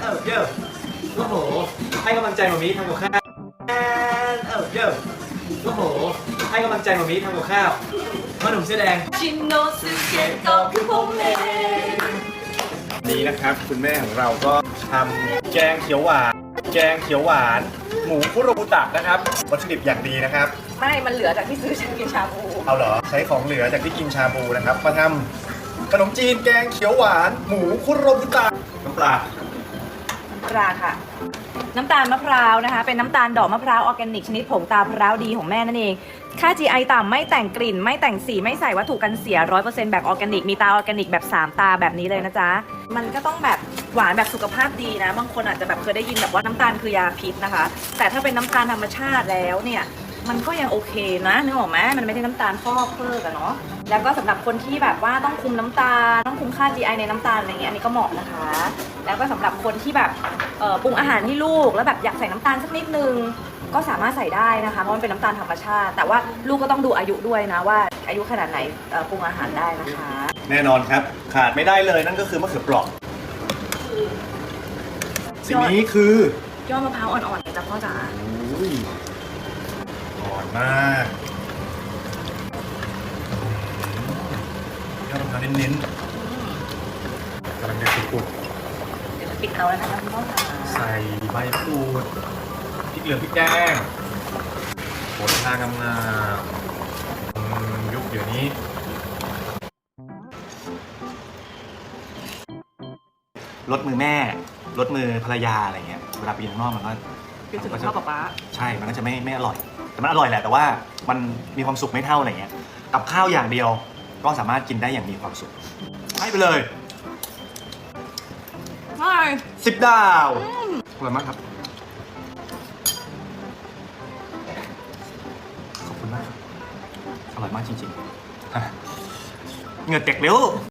เออเยอะโอ้โห ให้กำลังใจมามีทำกับข้าวแอนเออเยอะโอ้โห ให้กำลังใจมามีทำกับข้าวพ่อหนุ่มเสื้อแดงชินโนซึเกะก็คือผมเองนี้นะครับคุณแม่ของเราก็ทำแกงเขียวหวาน แกงเขียวหวาน หมูคุโรบุตะนะครับ วัตถุดิบอย่างดีนะครับ ไม่ มันเหลือจากที่ซื้อฉันกินชาบู เอาเหรอ ใช้ของเหลือจากที่กินชาบูนะครับ มาทำขนมจีนแกงเขียวหวาน หมูคุโรบุตะน้ำปลา ปลาค่ะน้ำตาลมะพร้าวนะคะ เป็นน้ำตาลดอกมะพร้าวออร์แกนิกชนิดผงตาพร้าวดีของแม่นั่นเอง ค่า GI ต่ำไม่แต่งกลิ่น ไม่แต่งสีไม่ใส่วัตถุกันเสีย 100%แบบออร์แกนิก มีตาออร์แกนิกแบบ 3 ตาแบบนี้เลยนะจ๊ะ มันก็ต้องแบบหวานแบบสุขภาพดีนะ บางคนอาจจะแบบเคยได้ยินแบบว่าน้ำตาลคือยาพิษนะคะ แต่ถ้าเป็นน้ำตาลธรรมชาติแล้วเนี่ย มันก็ยังโอเคนะนึกออกไหมมันไม่ใช่น้ำตาลฟอกเพิ่มอะเนาะแล้วก็สำหรับคนที่แบบว่าต้องคุมน้ำตาล ต้องคุมค่า GI ในน้ำตาลอะไรเงี้ยอันนี้ก็เหมาะนะคะ แล้วก็สำหรับคนที่แบบเอ่อปรุงอาหารให้ลูก แล้วแบบอยากใส่น้ำตาลสักนิดนึงก็สามารถใส่ได้นะคะเพราะมันเป็นน้ำตาลธรรมชาติ แต่ว่าลูกก็ต้องดูอายุด้วยนะว่าอายุขนาดไหนเอ่อปรุงอาหารได้นะคะ แน่นอนครับขาดไม่ได้เลยนั่นก็คือมะเขือเปราะสิ่งนี้คือยอดมะพร้าวอ่อนๆเลยจ้ะพ่อจ๋าอุ้ยอ่อน มากยอดมะพร้าวเน้นๆกำลังจะสุกเดี๋ยวจะปิดเอาแล้วนะคะคุณพ่อจ๋าๆใส่ใบมะกรูดพริกเหลืองพริกแดงโหระพางามๆอืมยุคเดี๋ยวนี้รถมือแม่รถมือภรรยาอะไรเงี้ยเวลาไปกินข้างนอกมันก็ เป็นสุดพ่อป๊าป๊าใช่มันก็จะไม่ไม่อร่อย แต่มันอร่อยแหละแต่ว่ามันมีความสุขไม่เท่าอะไรเงี้ยกับข้าวอย่างเดียวก็สามารถกินได้อย่างมีความสุขให้ไปเลยใช่สิบดาวอร่อยมากครับขอบคุณมากครับอร่อยมากจริงๆเหงื่อแตกเร็ว